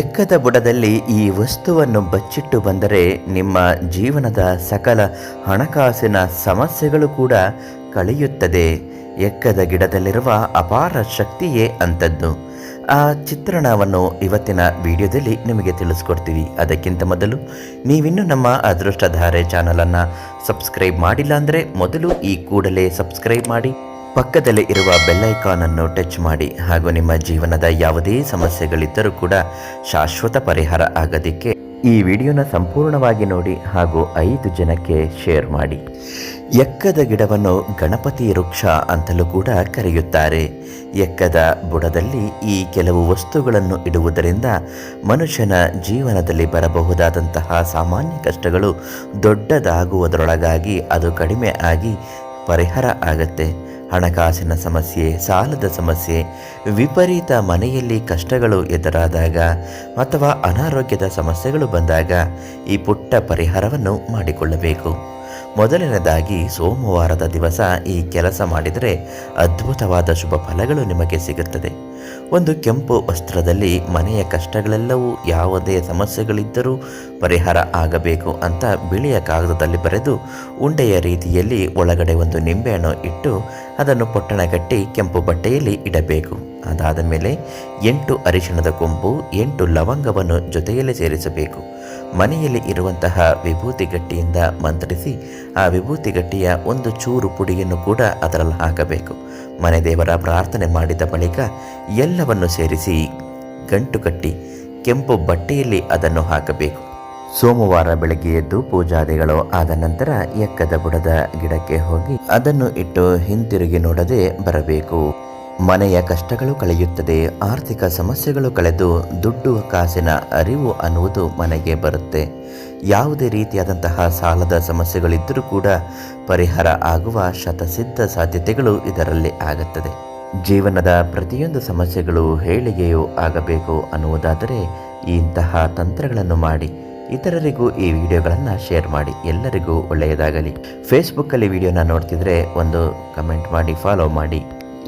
ಎಕ್ಕದ ಬುಡದಲ್ಲಿ ಈ ವಸ್ತುವನ್ನು ಬಚ್ಚಿಟ್ಟು ಬಂದರೆ ನಿಮ್ಮ ಜೀವನದ ಸಕಲ ಹಣಕಾಸಿನ ಸಮಸ್ಯೆಗಳು ಕೂಡ ಕಳೆಯುತ್ತದೆ. ಎಕ್ಕದ ಗಿಡದಲ್ಲಿರುವ ಅಪಾರ ಶಕ್ತಿಯೇ ಅಂಥದ್ದು. ಆ ಚಿತ್ರಣವನ್ನು ಇವತ್ತಿನ ವಿಡಿಯೋದಲ್ಲಿ ನಿಮಗೆ ತಿಳಿಸ್ಕೊಡ್ತೀವಿ. ಅದಕ್ಕಿಂತ ಮೊದಲು ನೀವಿನ್ನೂ ನಮ್ಮ ಅದೃಷ್ಟಧಾರೆ ಚಾನಲನ್ನು ಸಬ್ಸ್ಕ್ರೈಬ್ ಮಾಡಿಲ್ಲ ಅಂದರೆ ಮೊದಲು ಈ ಕೂಡಲೇ ಸಬ್ಸ್ಕ್ರೈಬ್ ಮಾಡಿ. ಪಕ್ಕದಲ್ಲಿ ಇರುವ ಬೆಲ್ಲೈಕಾನ್ ಅನ್ನು ಟಚ್ ಮಾಡಿ ಹಾಗೂ ನಿಮ್ಮ ಜೀವನದ ಯಾವುದೇ ಸಮಸ್ಯೆಗಳಿದ್ದರೂ ಕೂಡ ಶಾಶ್ವತ ಪರಿಹಾರ ಆಗೋದಕ್ಕೆ ಈ ವಿಡಿಯೋನ ಸಂಪೂರ್ಣವಾಗಿ ನೋಡಿ ಹಾಗೂ ಐದು ಜನಕ್ಕೆ ಶೇರ್ ಮಾಡಿ. ಎಕ್ಕದ ಗಿಡವನ್ನು ಗಣಪತಿ ವೃಕ್ಷ ಅಂತಲೂ ಕೂಡ ಕರೆಯುತ್ತಾರೆ. ಎಕ್ಕದ ಬುಡದಲ್ಲಿ ಈ ಕೆಲವು ವಸ್ತುಗಳನ್ನು ಇಡುವುದರಿಂದ ಮನುಷ್ಯನ ಜೀವನದಲ್ಲಿ ಬರಬಹುದಾದಂತಹ ಸಾಮಾನ್ಯ ಕಷ್ಟಗಳು ದೊಡ್ಡದಾಗುವುದರೊಳಗಾಗಿ ಅದು ಕಡಿಮೆ ಆಗಿ ಪರಿಹಾರ ಆಗತ್ತೆ. ಹಣಕಾಸಿನ ಸಮಸ್ಯೆ, ಸಾಲದ ಸಮಸ್ಯೆ, ವಿಪರೀತ ಮನೆಯಲ್ಲಿ ಕಷ್ಟಗಳು ಎದುರಾದಾಗ ಅಥವಾ ಅನಾರೋಗ್ಯದ ಸಮಸ್ಯೆಗಳು ಬಂದಾಗ ಈ ಪುಟ್ಟ ಪರಿಹಾರವನ್ನು ಮಾಡಿಕೊಳ್ಳಬೇಕು. ಮೊದಲನೇದಾಗಿ ಸೋಮವಾರದ ದಿವಸ ಈ ಕೆಲಸ ಮಾಡಿದರೆ ಅದ್ಭುತವಾದ ಶುಭ ಫಲಗಳು ನಿಮಗೆ ಸಿಗುತ್ತದೆ. ಒಂದು ಕೆಂಪು ವಸ್ತ್ರದಲ್ಲಿ ಮನೆಯ ಕಷ್ಟಗಳೆಲ್ಲವೂ ಯಾವುದೇ ಸಮಸ್ಯೆಗಳಿದ್ದರೂ ಪರಿಹಾರ ಆಗಬೇಕು ಅಂತ ಬಿಳಿಯ ಕಾಗದದಲ್ಲಿ ಬರೆದು ಉಂಡೆಯ ರೀತಿಯಲ್ಲಿ ಒಳಗಡೆ ಒಂದು ನಿಂಬೆಹಣ್ಣು ಇಟ್ಟು ಅದನ್ನು ಪೊಟ್ಟಣ ಕಟ್ಟಿ ಕೆಂಪು ಬಟ್ಟೆಯಲ್ಲಿ ಇಡಬೇಕು. ಅದಾದ ಮೇಲೆ ಎಂಟು ಅರಿಶಿಣದ ಕೊಂಬು, ಎಂಟು ಲವಂಗವನ್ನು ಜೊತೆಯಲ್ಲಿ ಸೇರಿಸಬೇಕು. ಮನೆಯಲ್ಲಿ ಇರುವಂತಹ ವಿಭೂತಿ ಗಟ್ಟಿಯಿಂದ ಮಂತ್ರಿಸಿ ಆ ವಿಭೂತಿ ಗಟ್ಟಿಯ ಒಂದು ಚೂರು ಪುಡಿಯನ್ನು ಕೂಡ ಅದರಲ್ಲಿ ಹಾಕಬೇಕು. ಮನೆ ದೇವರ ಪ್ರಾರ್ಥನೆ ಮಾಡಿದ ಬಳಿಕ ಎಲ್ಲವನ್ನು ಸೇರಿಸಿ ಗಂಟು ಕಟ್ಟಿ ಕೆಂಪು ಬಟ್ಟೆಯಲ್ಲಿ ಅದನ್ನು ಹಾಕಬೇಕು. ಸೋಮವಾರ ಬೆಳಗ್ಗೆ ಎದ್ದು ಪೂಜಾದಿಗಳು ಆದ ನಂತರ ಎಕ್ಕದ ಬುಡದ ಗಿಡಕ್ಕೆ ಹೋಗಿ ಅದನ್ನು ಇಟ್ಟು ಹಿಂತಿರುಗಿ ನೋಡದೆ ಬರಬೇಕು. ಮನೆಯ ಕಷ್ಟಗಳು ಕಳೆಯುತ್ತದೆ, ಆರ್ಥಿಕ ಸಮಸ್ಯೆಗಳು ಕಳೆದು ದುಡ್ಡು ಕಾಸಿನ ಅರಿವು ಅನ್ನುವುದು ಮನೆಗೆ ಬರುತ್ತೆ. ಯಾವುದೇ ರೀತಿಯಾದಂತಹ ಸಾಲದ ಸಮಸ್ಯೆಗಳಿದ್ದರೂ ಕೂಡ ಪರಿಹಾರ ಆಗುವ ಶತಸಿದ್ಧ ಸಾಧ್ಯತೆಗಳು ಇದರಲ್ಲಿ ಆಗುತ್ತದೆ. ಜೀವನದ ಪ್ರತಿಯೊಂದು ಸಮಸ್ಯೆಗಳು ಹೇಳಿಗೆಯೂ ಆಗಬೇಕು ಅನ್ನುವುದಾದರೆ ಇಂತಹ ತಂತ್ರಗಳನ್ನು ಮಾಡಿ ಇತರರಿಗೂ ಈ ವಿಡಿಯೋಗಳನ್ನು ಶೇರ್ ಮಾಡಿ, ಎಲ್ಲರಿಗೂ ಒಳ್ಳೆಯದಾಗಲಿ. ಫೇಸ್ಬುಕ್ಕಲ್ಲಿ ವಿಡಿಯೋನ ನೋಡ್ತಿದ್ರೆ ಒಂದು ಕಮೆಂಟ್ ಮಾಡಿ ಫಾಲೋ ಮಾಡಿ.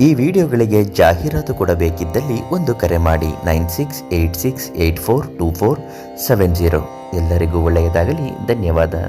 ಈ ವಿಡಿಯೋಗಳಿಗೆ ಜಾಹೀರಾತು ಕೊಡಬೇಕಿದ್ದಲ್ಲಿ ಒಂದು ಕರೆ ಮಾಡಿ, nine six eight six eight four two four seven zero. ಎಲ್ಲರಿಗೂ ಒಳ್ಳೆಯದಾಗಲಿ, ಧನ್ಯವಾದ.